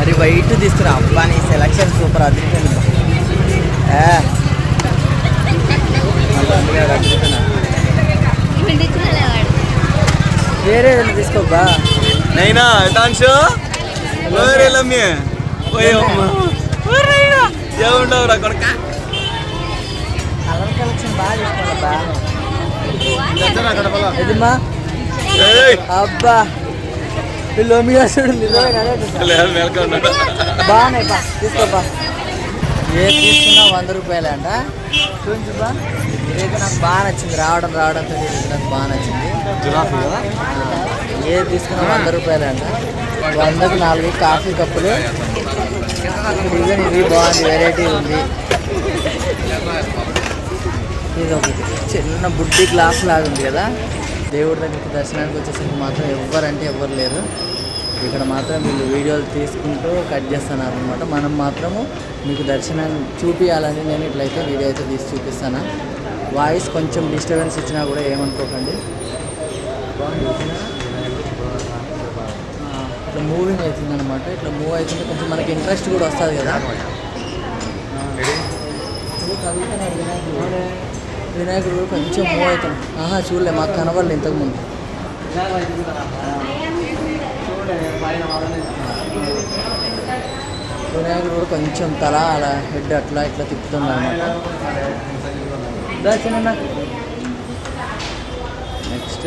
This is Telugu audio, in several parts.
మరి వైట్ తీసుకురా. అబ్బా నీ సెలక్షన్ సూపర్ అదిరిపోయింది. వేరే తీసుకోబ్బా. నైనా లమ్మి. అమ్మ. ఏముండవురా కొడక? కలర్ కలెక్షన్ బాగా తీసుకోవాలబ్బా అబ్బా. వీళ్ళు చూడు మేల్కొని ఉన్నాడు బాగున్నాయి బా తీసుకోబ్బా ఏ తీసుకున్నా వంద రూపాయలే అంట చూపించు బా ఇదైతే నాకు బాగా నచ్చింది. రావడం రావడంతో ఇది నాకు బాగా నచ్చింది. ఏది తీసుకున్నా వంద రూపాయలే అంట వందకు నాలుగు కాఫీ కప్పులు. ఇవన్నీ ఇవి బాగుంది వెరైటీ ఉంది. ఇది ఒకటి చిన్న బుడ్డి గ్లాస్ లాగా ఉంది కదా. దేవుడి దగ్గరికి దర్శనానికి వచ్చేసరికి మాత్రం ఎవ్వరంటే ఎవ్వరు లేరు. ఇక్కడ మాత్రం వీళ్ళు వీడియోలు తీసుకుంటూ కట్ చేస్తున్నారు అనమాట మనం మాత్రము మీకు దర్శనం చూపించాలని నేను ఇట్లయితే వీడియో అయితే తీసి చూపిస్తాను. వాయిస్ కొంచెం డిస్టర్బెన్స్ ఇచ్చినా కూడా ఏమనుకోకండి. ఇట్లా మూవింగ్ అవుతుంది అనమాట ఇట్లా మూవ్ అవుతుంటే కొంచెం మనకి ఇంట్రెస్ట్ కూడా వస్తుంది కదా. వినాయకుడు కొంచెం మూవ్ అవుతాం ఆహా చూడలే మాకు కనబడలే ఇంతకుముందు. వినాయకుడు కూడా కొంచెం తల అలా హెడ్ అట్లా ఇట్లా తిప్పుతుంది అనమాట నెక్స్ట్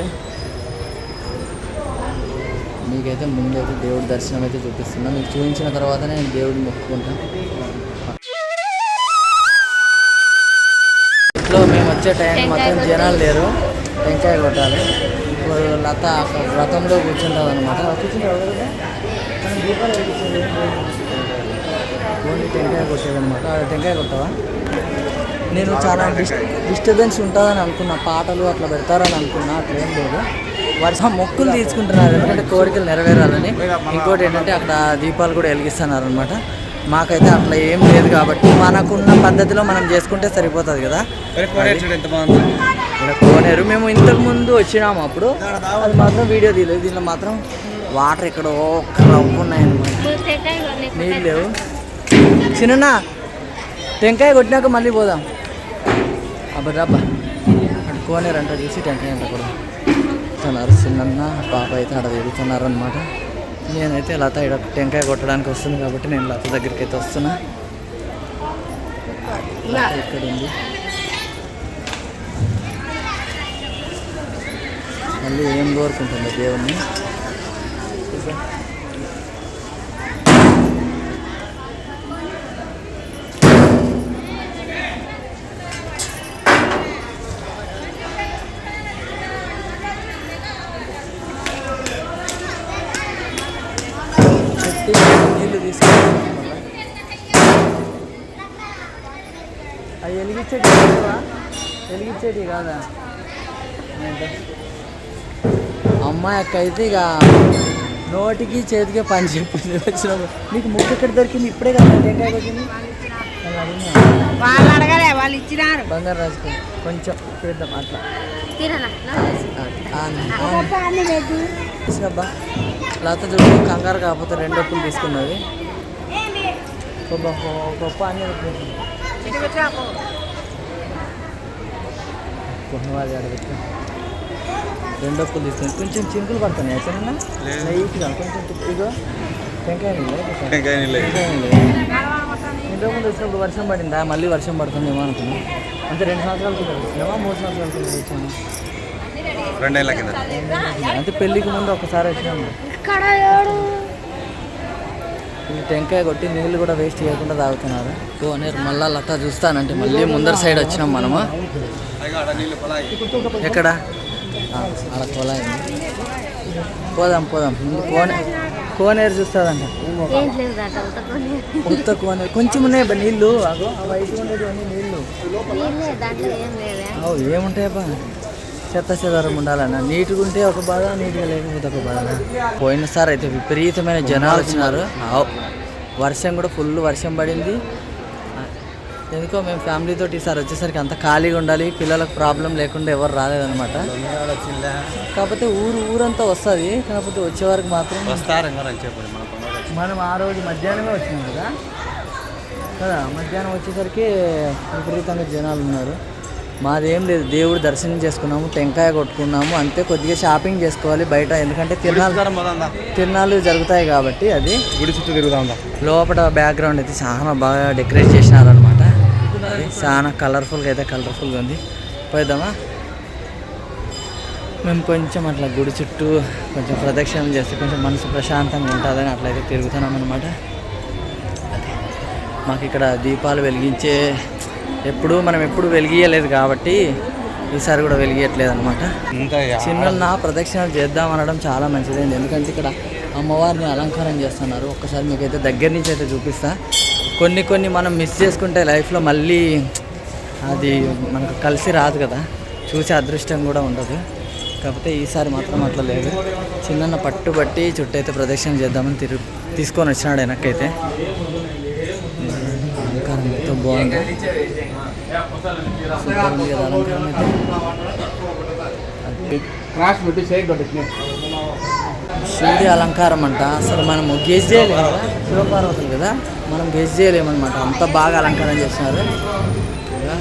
మీకైతే ముందైతే దేవుడి దర్శనం అయితే చూపిస్తున్నా. మీకు చూపించిన తర్వాతనే నేను దేవుడిని మొక్కుకుంటాను వచ్చే టైం మొత్తం జనాలు లేరు. టెంకాయ కొట్టాలి. ఇప్పుడు లత వ్రతంలో కూర్చుంటుంది అనమాట. ఓన్లీ టెంకాయ కొట్టేదనమాట ఆడ టెంకాయ కొట్టవా? నేను చాలా డిస్ డిస్టర్బెన్స్ ఉంటుందని అనుకున్నా. పాటలు అట్లా పెడతారని అనుకున్నా. అట్లా ఏం లేదు. వర్షం మొక్కులు తీసుకుంటున్నారు ఎందుకంటే కోరికలు నెరవేరాలని. ఇంకోటి ఏంటంటే అక్కడ దీపాలు కూడా వెలిగిస్తున్నారు అనమాట మాకైతే అట్లా ఏం లేదు కాబట్టి మనకున్న పద్ధతిలో మనం చేసుకుంటే సరిపోతుంది కదా. ఇక్కడ కోనేరు మేము ఇంతకు ముందు వచ్చినాము అప్పుడు. అది మాత్రం వీడియో తీయలేదు దీనిలో మాత్రం వాటర్ ఇక్కడ ఒక్క రవ్వు ఉన్నాయన్నమాట. నీళ్ళు లేవు. చిన్న టెంకాయ కొట్టినాక మళ్ళీ పోదాం. అబ్బా అటు కోనేరు అంట చూసి టెంకాయ అంట కూడా. చిన్న పాప అయితే అక్కడ తిరుగుతున్నారు అనమాట నేనైతే లత ఇక్కడ టెంకాయ కొట్టడానికి వస్తుంది కాబట్టి నేను లత దగ్గరికి అయితే వస్తున్నా ఇక్కడ ఉంది మళ్ళీ ఏం కోరుకుంటుంది దేవుణ్ణి పెట్టి నీళ్ళు తీసుకుంటాం అవి వెలిగించేటి కాదువా? వెలిగించేటి కాదా? అమ్మాయి అక్క అయితే ఇక నోటికి చేతికి పని చెప్పింది వచ్చినప్పుడు. నీకు ముక్కు ఎక్కడ దొరికింది? ఇప్పుడే కదా టెంకాయ అడిగినా. వాళ్ళు అడగలే వాళ్ళు ఇచ్చినారు. బంగారు రాజుకో కొంచెం చూద్దాం అట్లా. ఆ, ఆ, తీసినబ్బా లేకపోతే చూడు కంగారు కాకపోతే రెండు అప్పులు తీసుకున్నది. గొప్ప గొప్ప అన్ని కొన్నవాళ్ళు అడగచ్చు. రెండు అప్పులు తీసుకుని కొంచెం చింకులు పడుతున్నాయి ఎక్కడన్నా. లైట్గా కొంచెం ఇగో టెంకాయ. ఇంతకు ముందు వచ్చినప్పుడు వర్షం పడిందా? మళ్ళీ వర్షం పడుతుందేమో అనుకున్నాం. అంతే రెండు సంవత్సరాల కింద వచ్చినామా మూడు సంవత్సరాల కింద వచ్చాము రెండేళ్ళ కింద. అంటే పెళ్ళికి ముందు ఒకసారి వచ్చినాము ఈ టెంకాయ కొట్టి నీళ్ళు కూడా వేస్ట్ చేయకుండా తాగుతున్నారు. కోనేరు మళ్ళా లత చూస్తానంటే మళ్ళీ ముందర సైడ్ వచ్చినాం మనము. ఎక్కడ? అలా ఆడ కొలాయి పోదాం పోదాం. ముందు కోనే కోనేరు చూస్తుందంట. కొత్త కోనేరు. కొంచెం ఉన్నాయి బా నీళ్ళు. అగో ఆ నీళ్ళు. ఏముంటాయబ్బా చెత్త చెదారం ఉండాలన్న. నీట్గా ఉంటే ఒక బాధ నీట్గా లేకపోతే ఒక బాధ. పోయినసారి అయితే విపరీతమైన జనాలు వచ్చినారు. ఆవ్. వర్షం కూడా ఫుల్ వర్షం పడింది. ఎందుకో మేము ఫ్యామిలీతో ఈసారి వచ్చేసరికి అంత ఖాళీగా ఉండాలి పిల్లలకు ప్రాబ్లం లేకుండా ఎవరు రాలేదన్నమాట. కాకపోతే ఊరు ఊరంతా వస్తుంది కాకపోతే వచ్చే వరకు మాత్రం. మనం ఆ రోజు మధ్యాహ్నమే వచ్చినాం కదా? కదా మధ్యాహ్నం వచ్చేసరికి విపరీతంగా జనాలు ఉన్నారు. మాదేం లేదు. దేవుడు దర్శనం చేసుకున్నాము టెంకాయ కొట్టుకున్నాము అంతే కొద్దిగా షాపింగ్ చేసుకోవాలి బయట. ఎందుకంటే తిరునాళ్ళు పోదాందా తిరునాళ్ళు జరుగుతాయి కాబట్టి అది గుడి చుట్టూ తిరుగుదాందా లోపల బ్యాక్గ్రౌండ్ అయితే చాలా బాగా డెకరేట్ చేసినారనమాట అది చాలా కలర్ఫుల్గా అయితే కలర్ఫుల్గా ఉంది. పోయిద్దామా? మేము కొంచెం అట్లా గుడి చుట్టూ కొంచెం ప్రదక్షిణం చేస్తే కొంచెం మనసు ప్రశాంతంగా ఉంటుందని అట్లయితే తిరుగుతున్నాం అనమాట మాకు ఇక్కడ దీపాలు వెలిగించే ఎప్పుడు మనం ఎప్పుడు వెలిగియలేదు కాబట్టి ఈసారి కూడా వెలిగియట్లేదు అనమాట చిన్న ప్రదక్షిణలు చేద్దాం అనడం చాలా మంచిదండి ఎందుకంటే ఇక్కడ అమ్మవారిని అలంకారం చేస్తున్నారు. ఒక్కసారి మీకైతే దగ్గర నుంచి అయితే చూపిస్తా. కొన్ని కొన్ని మనం మిస్ చేసుకుంటే లైఫ్లో మళ్ళీ అది మనకు కలిసి రాదు కదా. చూసే అదృష్టం కూడా ఉండదు. కాకపోతే ఈసారి మాత్రం అట్లా లేదు. చిన్న పట్టుబట్టి చుట్టూ అయితే ప్రదక్షిణ చేద్దామని తిరుగు తీసుకొని వచ్చినాడు వెనక్కైతే. అలంకారం ఎంతో బాగుంది. కదా అలంకారం అంట. అసలు మనం గెస్ చేయలేము. కదా శివపార్వతులు కదా మనం గెస్ చేయలేమన్నమాట. అంత బాగా అలంకారం చేస్తున్నారు. కదా?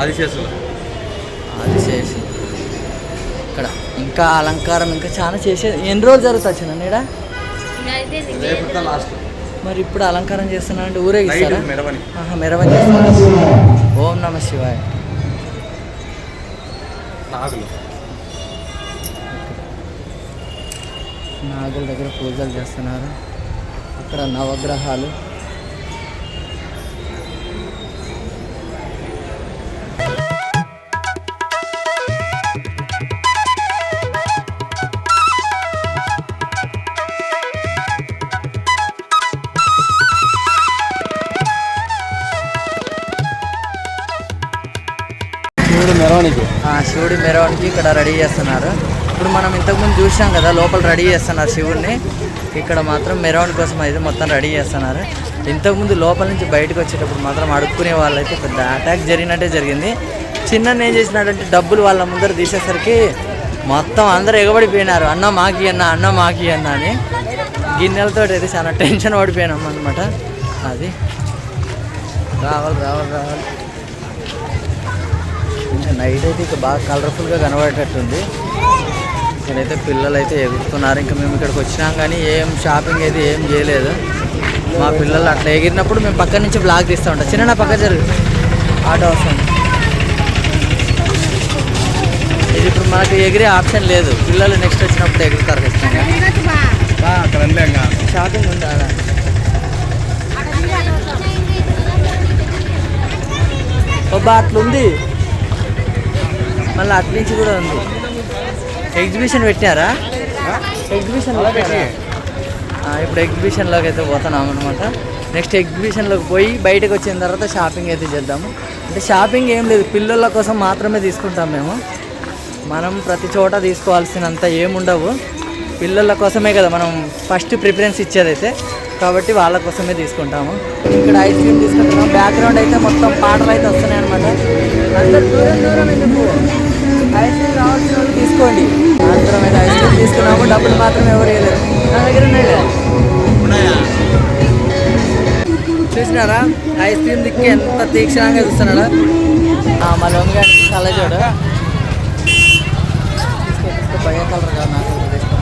ఆదిశేషులు. అది చేసి ఇక్కడ ఇంకా అలంకారం ఇంకా చాలా చేసే ఎన్ని రోజులు జరుగుతుంది చిన్న నీడ? లాస్ట్. మరి ఇప్పుడు అలంకారం చేస్తున్నారంటే ఊరేగిస్తారా? నైట్ మెరవని. ఆహా, మెరవని ఓం నమ శివాయ. నాగులు. నాగుల దగ్గర పూజలు చేస్తున్నారు. అక్కడ నవగ్రహాలు. శివుడి మెరవనికి? శివుడి మెరవనికి ఇక్కడ రెడీ చేస్తున్నారు. ఇప్పుడు మనం ఇంతకుముందు చూసాం కదా లోపల రెడీ చేస్తున్నారు శివుడిని ఇక్కడ మాత్రం మెరవన్ కోసం అయితే మొత్తం రెడీ చేస్తున్నారు. ఇంతకుముందు లోపల నుంచి బయటకు వచ్చేటప్పుడు మాత్రం అడుక్కునే వాళ్ళైతే పెద్ద అటాక్ జరిగినట్టే జరిగింది. చిన్న ఏం చేసినాడంటే డబ్బులు వాళ్ళ ముందర తీసేసరికి మొత్తం అందరూ ఎగబడిపోయినారు. అన్న మాకి అన్న అన్న మాకి అన్న అని. గిన్నెలతో అయితే చాలా టెన్షన్ పడిపోయినాం అనమాట అది. రావాలి రావాలి రావాలి. నైట్ అయితే ఇక బాగా కలర్ఫుల్గా కనబడేటట్టుంది. ఇక్కడైతే పిల్లలు అయితే ఎగురుతున్నారు. ఇంకా మేము ఇక్కడికి వచ్చినాం కానీ ఏం షాపింగ్ అయితే ఏం చేయలేదు. మా పిల్లలు అట్లా ఎగిరినప్పుడు మేము పక్క నుంచి బ్లాగ్ తీస్తూ ఉంటాం. చిన్న పక్క జరుగు. ఆటో వస్తుంది. ఇది ఇప్పుడు మనకి ఎగిరే ఆప్షన్ లేదు. పిల్లలు నెక్స్ట్ వచ్చినప్పుడు ఎగురుతారు ఖచ్చితంగా. షాపింగ్ ఉందా? అబ్బా అట్లుంది. మళ్ళీ అటు నుంచి కూడా ఉంది. ఎగ్జిబిషన్ పెట్టారా ఎగ్జిబిషన్ ఇప్పుడు ఎగ్జిబిషన్లోకి అయితే పోతున్నాం అనమాట నెక్స్ట్ ఎగ్జిబిషన్లోకి పోయి బయటకు వచ్చిన తర్వాత షాపింగ్ అయితే చేద్దాము అంటే షాపింగ్ ఏం లేదు పిల్లల కోసం మాత్రమే తీసుకుంటాం మేము. మనం ప్రతి చోట తీసుకోవాల్సినంత ఏముండవు పిల్లల కోసమే కదా మనం ఫస్ట్ ప్రిఫరెన్స్ ఇచ్చేదైతే. కాబట్టి వాళ్ళ కోసమే తీసుకుంటాము. ఇక్కడ ఐస్ క్రీమ్ తీసుకుంటున్నాం. బ్యాక్గ్రౌండ్ అయితే మొత్తం పాటలు అయితే వస్తున్నాయి అనమాట అందరు దూరం దూరం ఎందుకు? ఐస్ క్రీమ్ రావాల్సిన వాళ్ళు తీసుకోండి. అయితే ఐస్ క్రీమ్ తీసుకున్నాము డబ్బులు మాత్రం ఎవరు వేయలేరు నా దగ్గర ఉన్నాయి. చూసినారా? ఐస్ క్రీమ్ దిక్కి ఎంత తీక్షణంగా చూస్తున్నాడా? ఆ, మళ్ళీ ఉంది కానీ కళ్ళజోడు తీసుకో తీసుకో భయ కలర్ కాదు నా కలర్ తీసుకో.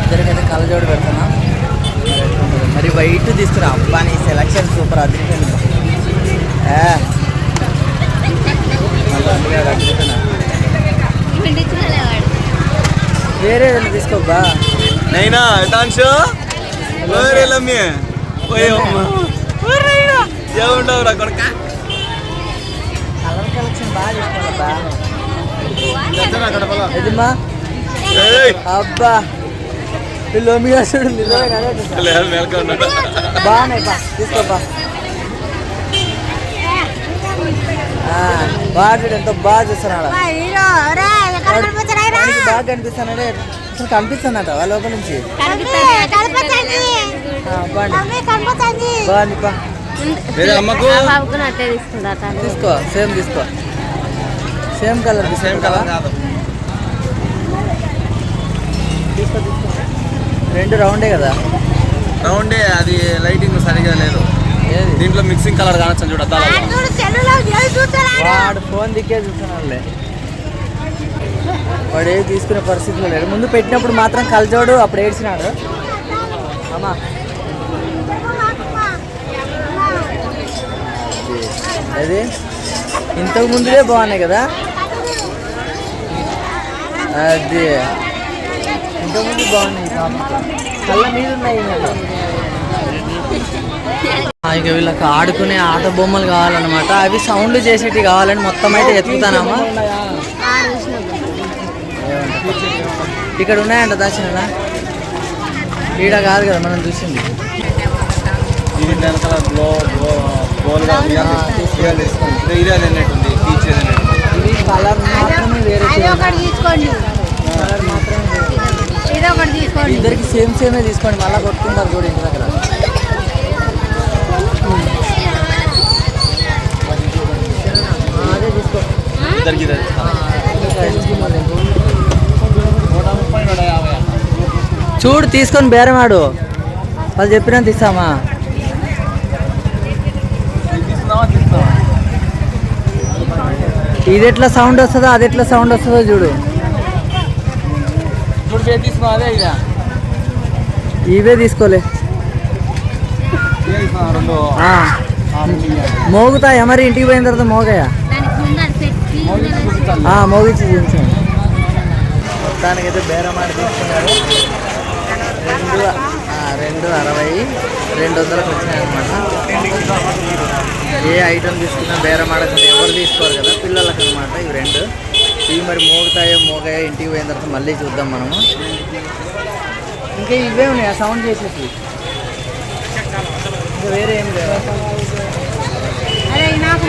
ఇద్దరికైతే పెడుతున్నా మరి వైట్ తీసుకురా. అబ్బా నీ సెలక్షన్ సూపర్ అదిరిపోయింది. ఏ. మళ్ళీ అందుకే అడుగుతున్నా వేరే తీసుకోబ్బా? నైనా డాన్స్ ఓరేలమ్మి పోయమ్మ ఏముండవురా కొడక? కలర్ కలెక్షన్ బాగా ఏయ్. అబ్బా. బాగున్నాయి బా తీసుకోబ్బా. వాడు ఎంతో బాగా చూస్తున్నాడు? బాగా కనిపిస్తున్నాడే. అసలు కనిపిస్తున్నట వాళ్ళ లోపల నుంచి? ఆ, బాగుంది. తీసుకో సేమ్ తీసుకో. సేమ్ కలర్ సేమ్ కలర్ రెండు రౌండే కదా? రౌండే అది లైటింగ్ సరిగా లేదు. ఏది? దీంట్లో మిక్సింగ్ కలర్ కానొచ్చు చూడు వాడు ఫోన్ దిక్కే చూస్తున్నాడులే. వాడు ఏది తీసుకునే పరిస్థితిలో లేడు ముందు పెట్టినప్పుడు మాత్రం కలజోడు అప్పుడు ఏడ్చినాడు. అమ్మా. అది ఇంతకు ముందులే బాగున్నాయి కదా? అది. ఇంతకుముందు బాగున్నాయి కళ్ళ మీద ఉన్నాయి ఇక. వీళ్ళకి ఆడుకునే ఆట బొమ్మలు కావాలన్నమాట. అవి సౌండ్ చేసేటివి కావాలని మొత్తం అయితే ఎత్తుతానమ్మా ఇక్కడ ఉన్నాయంట దాచిన ఈడ కాదు కదా మనం చూసింది. ఇది కలర్ మాత్రమే వేరే కలర్ మాత్రమే ఇద్దరికి సేమ్ సేమే తీసుకోండి మళ్ళీ కొట్టుకుంటారు చూడు ఇంటి దగ్గర ఆ, అదే తీసుకో ఇద్దరికి ఇది నూట ముప్పై నూట యాభై చూడు తీసుకొని బేరమాడు వాళ్ళు చెప్పినంత ఇస్తామా? ఇది ఎట్లా సౌండ్ వస్తుందో అది ఎట్లా సౌండ్ వస్తుందో చూడు. ఇవే తీసుకోలే. మోగుతాయా? మరి ఇంటికి పోయిన తర్వాత మోగాయా? మోగించి చూపించాను మొత్తానికైతే బేరమాడి తీసుకున్నారు. రెండు రెండు అరవై రెండు వందలకు వచ్చినాయి అనమాట ఏ ఐటమ్ తీసుకున్నా బేరమాడకుండా ఎవరు తీసుకోరు కదా పిల్లలకు అనమాట ఇవి రెండు. ఇవి మరి మోగుతాయో మోగాయో ఇంటికి పోయిన తర్వాత మళ్ళీ చూద్దాం మనము. ఇంకా ఇవే ఉన్నాయి ఆ సౌండ్ చేసేసి. ఇంకా వేరే ఏం లేవు. అదే నాకు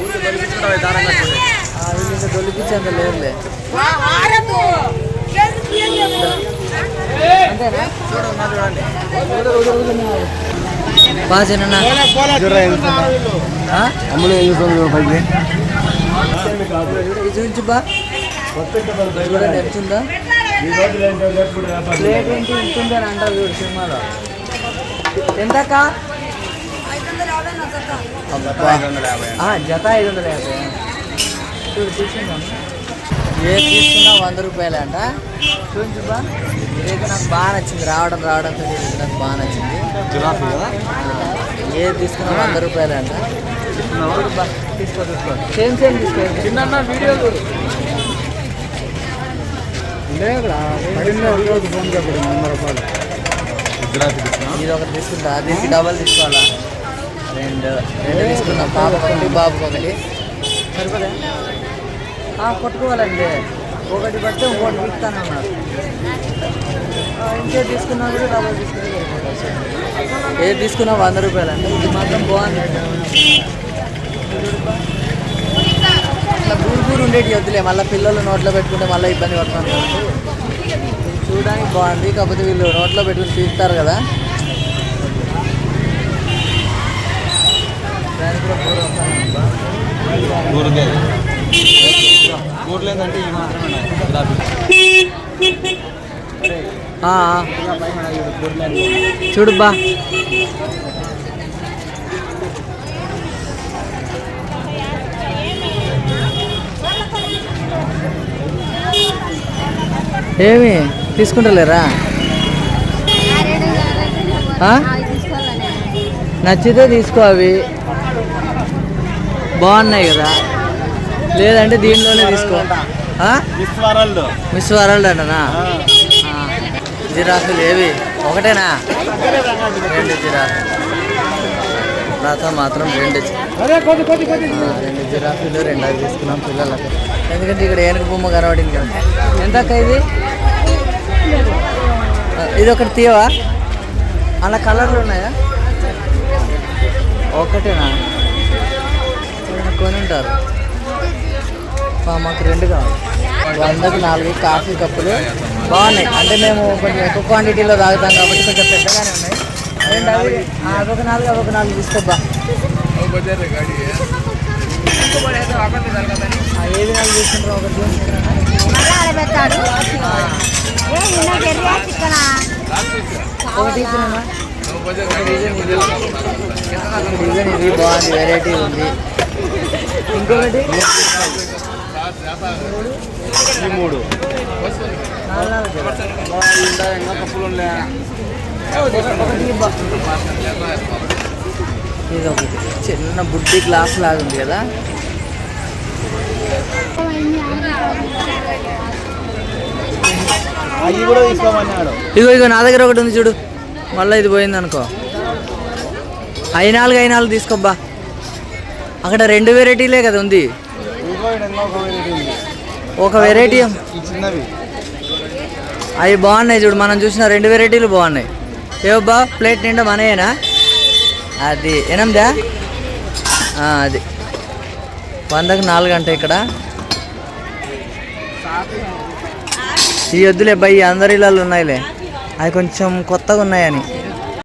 ఊరికి బలిపించడం అవి దారం కట్టుకోండి. ఆ, వీళ్ళు ఇంకా దొలిపించేంత లేదులే అంతేనా బాగా చిన్న జుర్రా ఏం చూస్తుందా? అమ్ములు ఏం చూస్తుంది చూడు పైకి ఇది చూపించు బా. చూడండి ఎంత ఉందా. ప్లేట్ ఏంటి ఇంత ఉందని అంటారు చూడు సినిమాలో ఎంతక్క? అబ్బా. ఐదు వందల యాభై. ఆ, జత ఐదు వందల యాభై. చూడు తీసుకుందాం ఏది తీసుకున్నా వంద రూపాయలే అంట చూపించు బా. ఇదైతే నాకు బాగా నచ్చింది. రావడం రావడంతో ఇది నాకు బాగా నచ్చింది. జిరాఫీ కదా? ఏది తీసుకున్నా వంద రూపాయలే అంట తీసుకో తీసుకో. సేమ్ సేమ్ తీసుకో. చిన్న వీడియో తీసుకున్నా? ఇది ఒకటి తీసుకుంటా. దీనికి డబల్ తీసుకోవాలా? రెండు. రెండు తీసుకుందాం. పాపకు ఒకటి బాబుకి ఒకటి. సరిపోదా? ఆ, కొట్టుకోవాలండి. ఒకటి పడితే ఇంకోటి తీస్తాను అన్నారు ఇంకే తీసుకున్నా కూడా డబ్బులు తీసుకుంటే ఏది తీసుకున్నా వంద రూపాయలు? అండి ఇది మాత్రం బాగుంది. ఇట్లా గూరు ఉండేటి వద్దులే. మళ్ళీ పిల్లలు నోట్లో పెట్టుకుంటే మళ్ళీ ఇబ్బంది పడుతుంది చూడడానికి బాగుంది. కాకపోతే వీళ్ళు నోట్లో పెట్టుకుని తీస్తారు కదా. దానికి కూడా బోర్ మాత్రమే ఏమి? తీసుకుంటలేరా? ఆ? నచ్చితే తీసుకో అవి. బాగున్నాయి కదా. లేదంటే దీనిలోనే తీసుకో? Miss world. మిస్ వరల్డ్ అంటనా. జిరాఫీలు ఏవి? ఒకటేనా? రెండు జిరాఫీలు. నాతో మాత్రం రెండు రెండు జిరాఫీలు రెండు అవి తీసుకున్నాం పిల్లలకు. ఎందుకంటే ఇక్కడ ఏనుగు బొమ్మ కనబడింది కదా. ఎంత ఇది? ఇది ఒకటి తీయవా? అలా కలర్లు ఉన్నాయా? ఒకటేనా? కొని ఉంటారు? మాకు రెండు కావాలి. వందకు నాలుగు కాఫీ కప్పులు. బాగున్నాయి. అంటే మేము కొంచెం ఎక్కువ క్వాంటిటీలో తాగుతాం కాబట్టి కొంచెం పెద్దగానే ఉన్నాయి. రెండు అవి అదొక నాలుగు అదొక నాలుగు తీసుకోబ్బా. ఏది నాలుగు తీసుకుంటారు ఒకటి డిజైన్ ఇది బాగుంది వెరైటీ ఉంది. ఇంకొకటి? ఈ మూడు. కప్పులు ఇది ఒకటి చిన్న బుడ్డి గ్లాస్ లాగా ఉంది కదా. ఇగో ఇగో నా దగ్గర ఒకటి ఉంది చూడు. మళ్ళీ ఇది పోయింది అనుకో ఐదు నాలుగు ఐదు నాలుగు తీసుకోబ్బా. అక్కడ రెండు వెరైటీలే కదా ఉంది. ఒక వెరైటీ చిన్నవి. అవి బాగున్నాయి చూడు మనం చూసిన రెండు వెరైటీలు బాగున్నాయి. ఏవబ్బా ప్లేట్ నిండా మనయేనా? అది ఎనిమిదా? అది. వందకు నాలుగు అంటే ఇక్కడ. ఈ వద్దులే అబ్బాయి అందరి ఇళ్ళల్లో ఉన్నాయిలే. అవి కొంచెం కొత్తగా ఉన్నాయని.